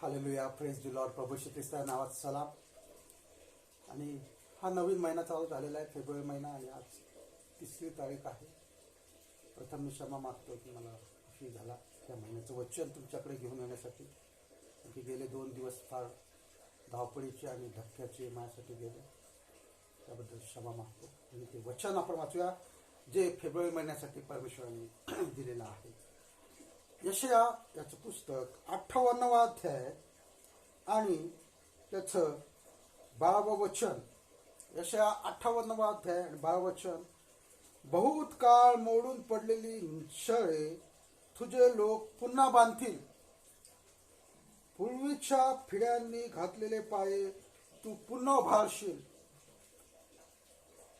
Hallelujah friends the lord प्रभू श्री ख्रिस्ता नावात सलाम. आणि हा नवीन महिना चालू झालेला आहे. फेब्रुवारी महिना आणि आज तिसरी तारीख आहे. प्रथम मी क्षमा मागतो की मला उशीर झाला त्या महिन्याचं वचन तुमच्याकडे घेऊन येण्यासाठी. की गेले दोन दिवस फार धावपळीचे आणि धक्क्याचे माझ्यासाठी गेले. त्याबद्दल क्षमा मागतो. आणि ते वचन आपण वाचूया. जे फेब्रुवारी महिन्यासाठी परमेश्वराने दिलेलं आहे. यशया याचं पुस्तक अठ्ठावन्नवा अध्याय आणि त्याचं बारावं यशया अठ्ठावन्नवा अध्याय आणि बारावं बहुत काळ मोडून पडलेली शळे तुझे लोक पुन्हा बांधतील. पूर्वीच्या फिड्यांनी घातलेले पाये तू पुन्हा उभारशील.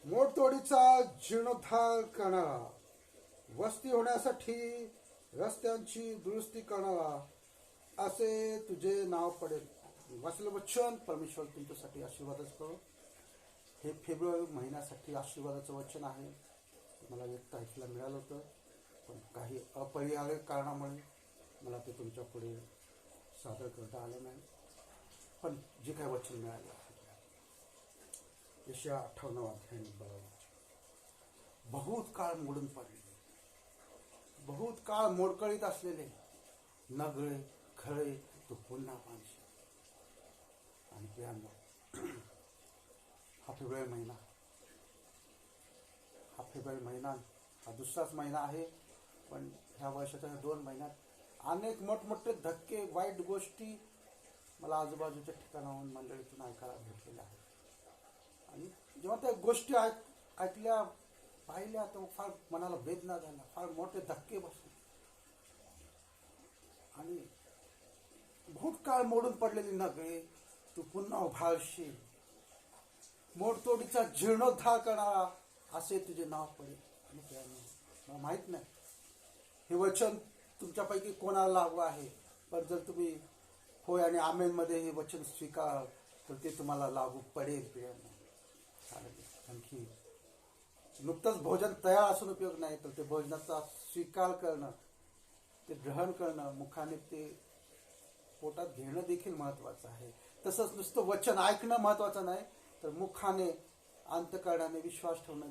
मोडतोडीचा जीर्णोद्धार करणारा. वस्ती होण्यासाठी रस्त्यांची दुरुस्ती करणारा असे तुझे नाव पडेल. वाचलं वचन परमेश्वर तुमच्यासाठी आशीर्वादच करो. हे फेब्रुवारी महिन्यासाठी आशीर्वादाचं वचन आहे. मला एक तारखेला मिळालं होतं पण काही अपरिहार्य कारणामुळे मला ते तुमच्यापुढे सादर करता आलं नाही. पण जे काही वचन मिळालं आहे यशा अठ्ठावन्न अध्याय बरोबर बहुत काळ मोडून पडलेले बहुत काळ मोडकळीत असलेले नगळे खळे तो पुन्हा पाणशी आणि प्रियांना हा फेब्रुवारी महिना. हा फेब्रुवारी महिना हा दुसराच महिना आहे पण ह्या वर्षाच्या दोन महिन्यात अनेक मोठमोठे धक्के वाईट गोष्टी मला आजूबाजूच्या ठिकाणाहून मंडळीतून ऐकायला भेटलेल्या आहेत. आणि जेव्हा त्या गोष्टी ऐक ऐकल्या पाहिल्या तर फार मनाला वेदना झाला फार मोठे धक्के बसले. आणि भूतकाळ मोडून पडलेली नगळे तू पुन्हा उभारशील मोडतोडीचा जीर्णोद्धार करणारा असे तुझे नाव पडेल आणि मला माहीत नाही. हे वचन तुमच्यापैकी कोणाला लागू आहे? पण जर तुम्ही होय आणि आमेनमध्ये हे वचन स्वीकार तर ते तुम्हाला लागू पडेल प्रियांना चालेल. आणखी नुकतंच भोजन तयार असून उपयोग नाही तर ते भोजनाचा स्वीकार करणं ते ग्रहण करणं मुखाने ते पोटात घेणं देखील महत्वाचं आहे. तसंच नुसतं वचन ऐकणं महत्वाचं नाही तर मुखाने अंतकरणाने विश्वास ठेवणं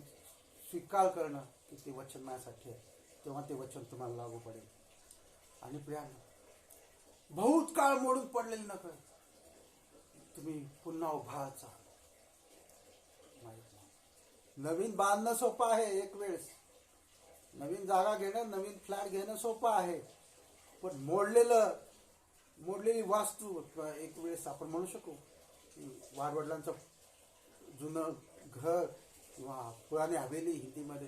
स्वीकार करणं की ते वचन माझ्यासाठी आहे. तेव्हा ते वचन तुम्हाला लागू पडेल. आणि प्रियानं बहुत काळ मोडून पडलेलं नका. तुम्ही पुन्हा उभाचा नवीन बांधणं सोपं आहे एक वेळेस. नवीन जागा घेणं नवीन फ्लॅट घेणं सोपं आहे. पण मोडलेलं मोडलेली वास्तू किंवा एक वेळेस आपण म्हणू शकू की वारवडिलांचं जुनं घर किंवा पुराणी हवेली हिंदीमध्ये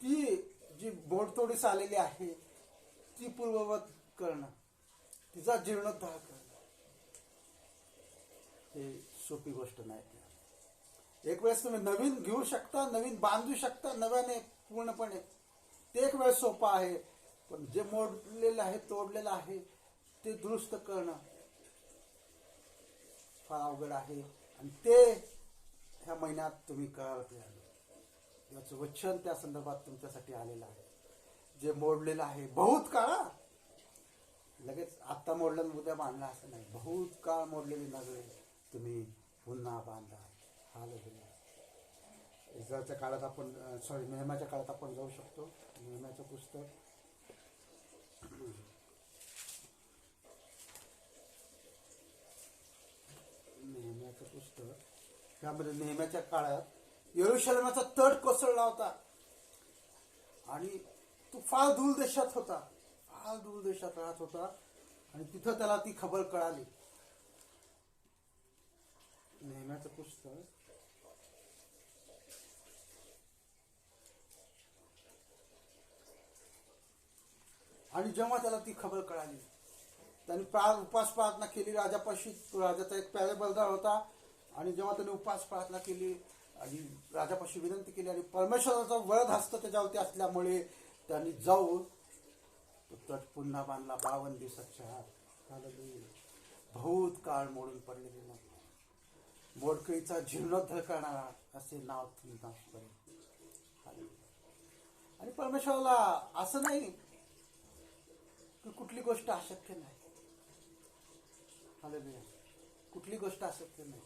ती जी मोडतोडीस आलेली आहे ती पूर्ववत करणं तिचा जीर्णोद्धार करणं हे सोपी गोष्ट नाही. एक वेळेस तुम्ही नवीन घेऊ शकता नवीन बांधू शकता नव्याने पूर्णपणे. ते एक वेळ सोपं आहे. पण जे मोडलेलं आहे तोडलेलं आहे ते दुरुस्त करणं फार अवघड आहे. आणि ते ह्या महिन्यात तुम्ही कळाल याचं वचन त्या संदर्भात तुमच्यासाठी आलेलं आहे. जे मोडलेलं आहे बहुत काळा लगेच आत्ता मोडलं उद्या बांधलं असं नाही. बहुत काळ मोडलेली नगरे तुम्ही पुन्हा बांधा काळात आपण सॉरी नेहमाच्या काळात आपण जाऊ शकतो. नेहमाचं पुस्तक. नेहम्याचं पुस्तक. त्यामध्ये नेहम्याच्या काळात येरुशलेमाचा तट कोसळला होता. आणि तो फार दूर देशात होता. फार दूर देशात राहत होता. आणि तिथं त्याला ती खबर कळाली. नेहम्याचं पुस्तक. आणि जेव्हा त्याला ती खबर कळाली त्याने प्रा उपास प्रार्थना केली राजापाशी राजाचा एक प्यारे बलदार होता. आणि जेव्हा त्याने उपास प्रार्थना केली आणि राजापाशी विनंती केली आणि परमेश्वराचा वळद हस्त त्याच्यावरती असल्यामुळे त्यांनी जाऊन तो तट पुन्हा बांधला. बावन्न दिवसाच्या आत बहुत काळ मोडून पडलेले नाही मोडकळीचा जीर्णोद्धार करणारा असे नाव तुम्ही आणि परमेश्वराला असं नाही की कुठली गोष्ट अशक्य नाही. हालेलुया कुठली गोष्ट अशक्य नाही.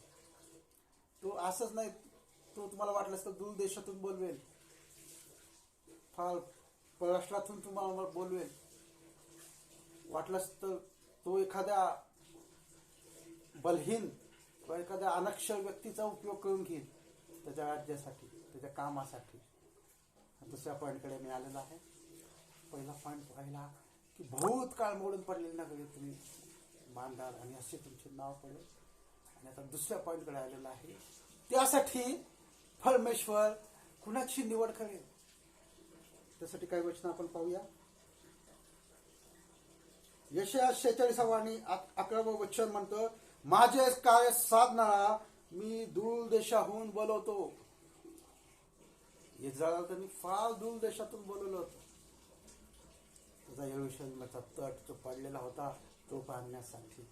तो असंच नाही तो तुम्हाला वाटलंस तर दूर देशातून बोलवेल. फार परराष्ट्रातून तुम्हाला बोलवेल. वाटलंस तर तो एखाद्या बलहीन किंवा एखाद्या अनक्षर व्यक्तीचा उपयोग करून घेईल त्याच्या राज्यासाठी त्याच्या कामासाठी. दुसऱ्या पॉईंटकडे मिळालेला आहे. पहिला पॉईंट पाहिला. की भूतकाळ मोडून पडलेली नगरी तुम्ही मांडाल आणि असे तुमचे नाव पडेल. आणि आता दुसऱ्या पॉईंटकडे आलेलं आहे. त्यासाठी परमेश्वर कुणाची निवड करेल? त्यासाठी काही वचन आपण पाहूया. यशया शेचाळीसावा आणि अकरावं वचन म्हणतो माझे काय साधणारा मी दूर देशाहून बोलवतो. इस्रायला त्यांनी फार दूर देशातून बोलवलं होतं. त्याचा येरुशलेमाचा तट जो पडलेला होता तो बांधण्यासाठी.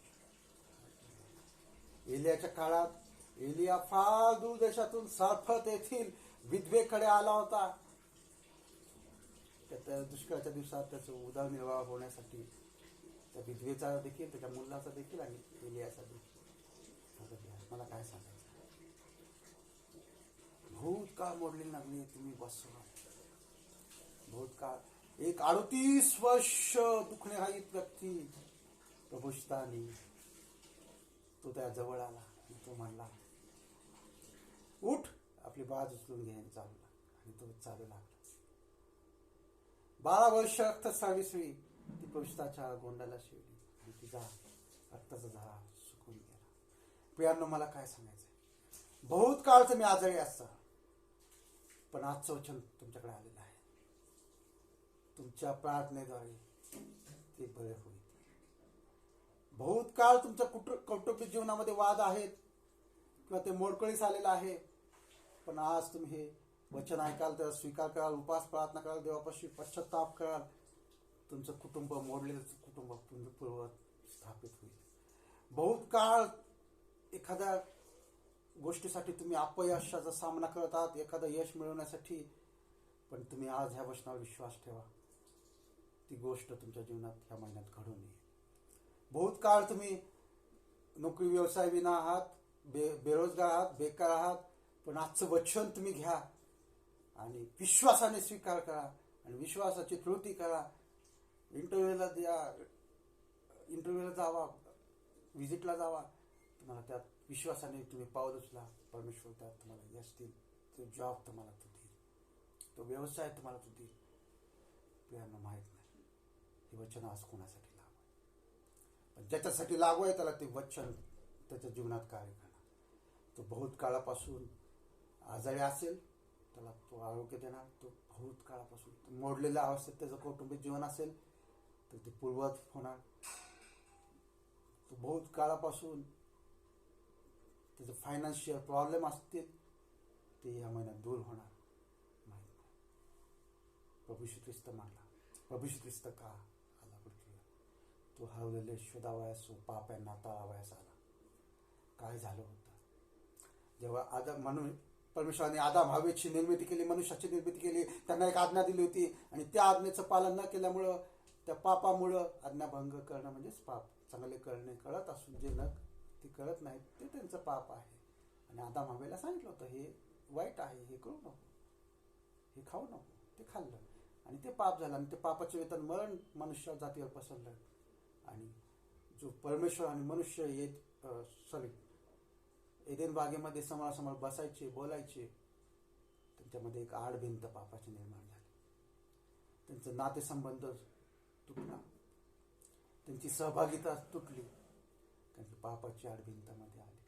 एलियाच्या काळात एलिया फार दूर देशातून सारफत येथील विधवेकडे आला होता. त्या- त्या दुष्काळाच्या दिवसात त्याचा उदरनिर्वाह होण्यासाठी त्या विधवेचा देखील त्याच्या मुलाचा देखील आणि एलियाचा देखील. मला काय सांगायचं? भूतकाळ मोडलेली लागली तुम्ही बसवा भूतकाळ एक अडतीस वर्ष दुखणे हा एक व्यक्ती प्रभुष्टानी तो त्या जवळ आला आणि तो म्हणला उठ आपली बाज उचलून घे चालला चालू. लाग आणि तो चालू लागला. बारा वर्ष रक्तस्रावीसवी ती प्रभुष्टाच्या गोंडाला शिवली आणि तिचा रक्ताचा झरा सुकून गेला. प्रियांनो मला काय सांगायचंय? बहुत काळ तुम्ही आजारी असता पण आजचं वचन तुमच्याकडे आलेलं आहे. तुमच्या प्रार्थनेद्वारे ते बरे होईल. बहुत काळ तुमच्या कुटु कौटुंबिक जीवनामध्ये वाद आहेत किंवा ते मोडकळीस आलेलं आहे. पण आज तुम्ही हे वचन ऐकाल तर स्वीकार कराल उपास प्रार्थना कराल देवापाशी पश्चाताप कराल तुमचं कुटुंब मोडलेलं कुटुंब पूर्वत स्थापित होईल. बहुत काळ एखाद्या गोष्टीसाठी तुम्ही अपयशाचा सामना करत आहात एखादं यश मिळवण्यासाठी पण तुम्ही आज ह्या वचनावर विश्वास ठेवा. ती गोष्ट तुमच्या जीवनात ह्या महिन्यात घडून येईल बहुत काळ तुम्ही नोकरी व्यवसाय विना आहात बे बेरोजगार आहात बेकार आहात पण आजचं वचन तुम्ही घ्या आणि विश्वासाने स्वीकार करा आणि विश्वासाची कृती करा. इंटरव्ह्यूला द्या इंटरव्ह्यूला जावा व्हिजिटला जावा. तुम्हाला त्यात विश्वासाने तुम्ही पाऊल उचला परमेश्वर त्यात तुम्हाला यश देईल. तो जॉब तुम्हाला तो देईल. तो व्यवसाय तुम्हाला तो देईल. माहीत नाही. हे वचन आज कोणासाठी लागू आहे पण ज्याच्यासाठी लागू आहे त्याला ते वचन त्याच्या जीवनात कार्य करणार. तो बहुत काळापासून आजारी असेल त्याला तो आरोग्य देणार. तो बहुत काळापासून मोडलेल्या अवस्थेत त्याचं कौटुंबिक जीवन असेल तर ते पूर्वत होणार. तो बहुत काळापासून त्याचे फायनान्शियल प्रॉब्लेम असतील ते या महिन्यात दूर होणार. माहीत नाही. प्रभू श्री ख्रिस्त मानला. प्रभू श्री ख्रिस्त का? तू हरवलेले शोधावयास पाप यांना ताळावयास आला. काय झालं होतं? जेव्हा आदम म्हणून परमेश्वराने आदाम हवेची निर्मिती केली मनुष्याची निर्मिती केली त्यांना एक आज्ञा दिली होती. आणि त्या आज्ञेचं पालन न केल्यामुळं त्या पापामुळं आज्ञाभंग करणं म्हणजेच पाप. चांगले करणे कळत असून जे न ते कळत नाहीत ते त्यांचं पाप आहे. आणि आदाम हवेला सांगितलं होतं हे वाईट आहे हे करू नको. हे खाऊ नको. ते खाल्लं. आणि ते पाप झालं. आणि ते पापाचे वेतन मरण मनुष्य जातीवर पसरलं. आणि जो परमेश्वर आणि मनुष्य येत सॉरी एदेन बागेमध्ये समोरासमोर बसायचे बोलायचे त्यांच्यामध्ये एक आडभिंत पापाची निर्माण झाली. त्यांचं नातेसंबंध तुटला. त्यांची सहभागिता तुटली. कारण की पापाची आडभिंतामध्ये आली.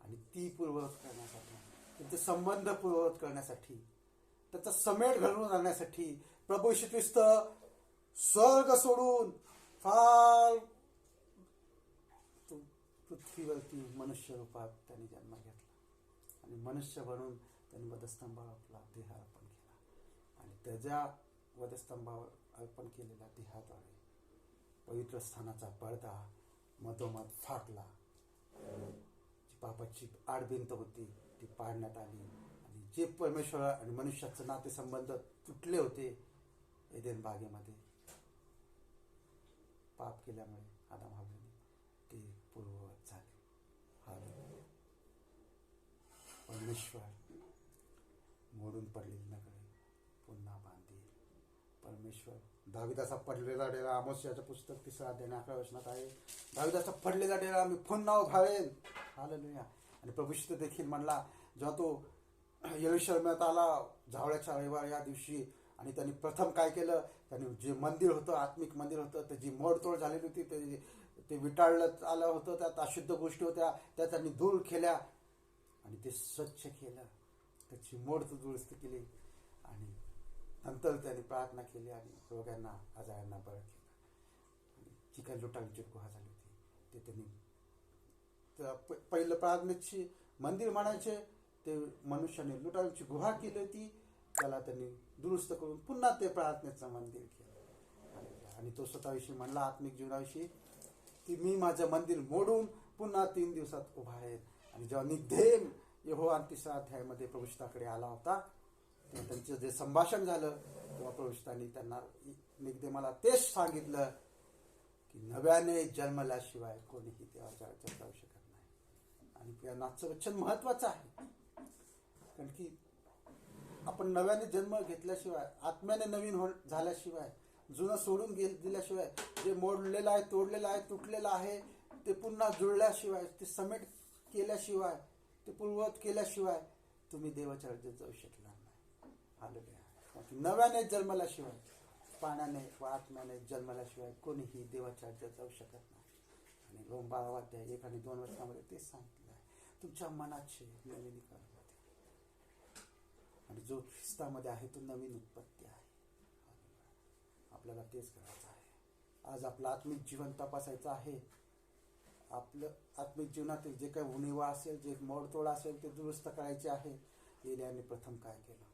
आणि ती पूर्ववत करण्यासाठी त्यांचे संबंध पूर्ववत करण्यासाठी त्याचा समेट घडवून आणण्यासाठी प्रभू श्रीस्त ख्रिस्त स्वर्ग सोडून फार पृथ्वीवरती मनुष्य रूपात त्यांनी जन्म घेतला. आणि मनुष्य बनून त्यांनी वधस्तंभावर आपला देह अर्पण केला. आणि त्याच्या वधस्तंभावर अर्पण केलेल्या देहाद्वारे पवित्र स्थानाचा पडदा मधोमध फाटला. जी पापाची आडभिंत होती ती पाडण्यात आली. आणि जे परमेश्वर आणि मनुष्याचं नातेसंबंध तुटले होते एदेन बागेमध्ये पाप केल्यामुळे आदाम हवेने ते पूर्ववत झाले. हालेलुया. परमेश्वर मोडून पडलेली नगरे पुन्हा बांधील. परमेश्वर दहावीदाचा पडलेला डेरा आमोस याचं पुस्तक तिसरा अध्याय अकरा वचनात आहे. दहावीदाचा पडलेला डेरा मी पुन्हा उभारेन हालेलुया. आणि प्रभूषित देखील म्हणला जेव्हा तो येरुशलेमात आला झावळ्याच्या रविवार या दिवशी आणि त्यांनी प्रथम काय केलं? त्यांनी जे मंदिर होतं आत्मिक मंदिर होतं त्याची मोडतोड झालेली होती ते ते विटाळलं आलं होतं त्यात अशुद्ध गोष्टी होत्या त्या त्यांनी दूर केल्या. आणि ते स्वच्छ केलं. त्याची मोड दुरुस्त केली. आणि नंतर त्यांनी प्रार्थना केली आणि रोग्यांना आजारांना बरं केलं. आणि जी काही गुहा झाली होती ते त्यांनी तर प- पहिलं प्रार्थनेची मंदिर म्हणायचे ते मनुष्याने लुटांची गुहा केली होती त्याला त्यांनी दुरुस्त करून पुन्हा ते प्रार्थनेचं मंदिर केलं. आणि तो स्वतःविषयी म्हणला आत्मिक जीवनाविषयी की मी माझं मंदिर मोडून पुन्हा तीन दिवसात उभा आहे आणि जेव्हा निधेम यहो तिसऱ्या अध्यायामध्ये प्रविष्ठाकडे आला होता तेव्हा त्यांचं जे संभाषण झालं तेव्हा प्रविष्ठांनी त्यांना निगदेमाला तेच सांगितलं की नव्याने जन्मल्याशिवाय कोणीही देवाच्या जाऊ शकत नाही. आणि या नाचचं वचन महत्वाचं आहे. कारण की आपण नव्याने जन्म घेतल्याशिवाय आत्म्याने नवीन हो झाल्याशिवाय जुनं सोडून गे दिल्याशिवाय जे मोडलेलं आहे तोडलेलं आहे तुटलेलं आहे ते पुन्हा जुळल्याशिवाय ते समेट केल्याशिवाय ते पूर्वत केल्याशिवाय तुम्ही देवाच्या राज्यात जाऊ शकणार नाही. आलेले आहे नव्याने जन्मल्याशिवाय पाण्याने व आत्म्याने जन्मल्याशिवाय कोणीही देवाच्या राज्यात जाऊ शकत नाही. आणि रोम बारावाध्याय एक आणि दोन वर्षामध्ये तेच सांगितलं आहे. तुमच्या मनाचे नवीनीकरण. आणि जो ख्रिस्तामध्ये आहे तो नवीन उत्पत्ती आहे. आपल्याला तेच करायचं आहे. आज आपलं आत्मिक जीवन तपासायचं आहे. आपलं आत्मिक जीवनातील जे काही उणीवा असेल जे मोडतोड असेल ते दुरुस्त करायचे आहे. एलियाने प्रथम काय केलं?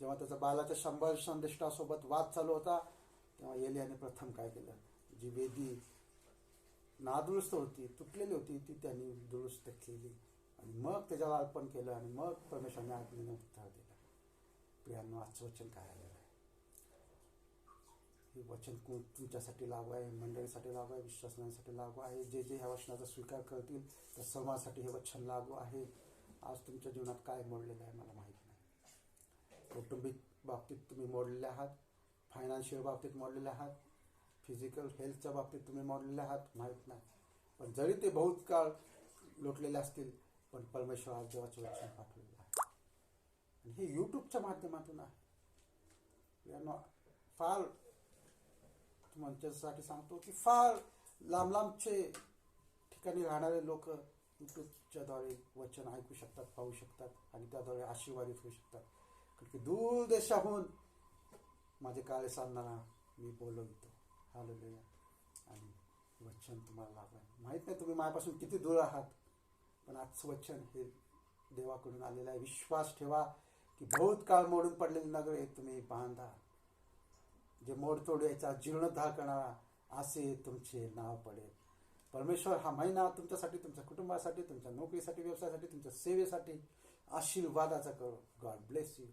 जेव्हा त्याचा बालाच्या शंभर संदिष्टासोबत वाद चालू होता तेव्हा एलियाने प्रथम काय केलं? जी वेदी नादुरुस्त होती तुटलेली होती ती त्यांनी दुरुस्त केली. आणि मग त्याच्यावर अर्पण केलं आणि मग परमेश्वराने आज्ञेने उत्तर दिलं. प्रियांनो आजचं वचन काय आलेलं आहे हे वचन तुमच्यासाठी लागू आहे मंडळीसाठी लागू आहे विश्वासनासाठी लागू आहे जे जे ह्या वचनाचा स्वीकार करतील त्या सर्वांसाठी हे वचन लागू आहे. आज तुमच्या जीवनात काय मोडलेलं आहे मला माहीत नाही. कौटुंबिक बाबतीत तुम्ही मोडलेले आहात फायनान्शियल बाबतीत मोडलेले आहात फिजिकल हेल्थच्या बाबतीत तुम्ही मोडलेले आहात माहीत नाही. पण जरी ते बहुत काळ लोटलेले असतील पण परमेश्वर आज देवाचं वचन पाठवलेलं आहे. आणि हे यूट्यूबच्या माध्यमातून आहे. यांना फार तुमच्यासाठी सांगतो की फार लांब लांबचे ठिकाणी राहणारे लोक यूट्यूबच्याद्वारे वचन ऐकू शकतात पाहू शकतात आणि त्याद्वारे आशीर्वादित होऊ शकतात. कारण की दूर देशाहून माझे काळे साधणारा मी बोलवतो. हालेलुया. आणि वचन तुम्हाला लागलं. माहीत नाही तुम्ही माझ्यापासून किती दूर आहात पण आजचं वचन हे देवाकडून आलेलं आहे. विश्वास ठेवा. की बहुत काळ मोडून पडलेले नगर एक तुम्ही बांधा जे मोडतोड याचा जीर्णोद्धार करणारा असे तुमचे नाव पडेल. परमेश्वर हा महिना तुमच्यासाठी तुमच्या कुटुंबासाठी तुमच्या नोकरीसाठी व्यवसायासाठी तुमच्या सेवेसाठी आशीर्वादाचा करो गॉड ब्लेस यू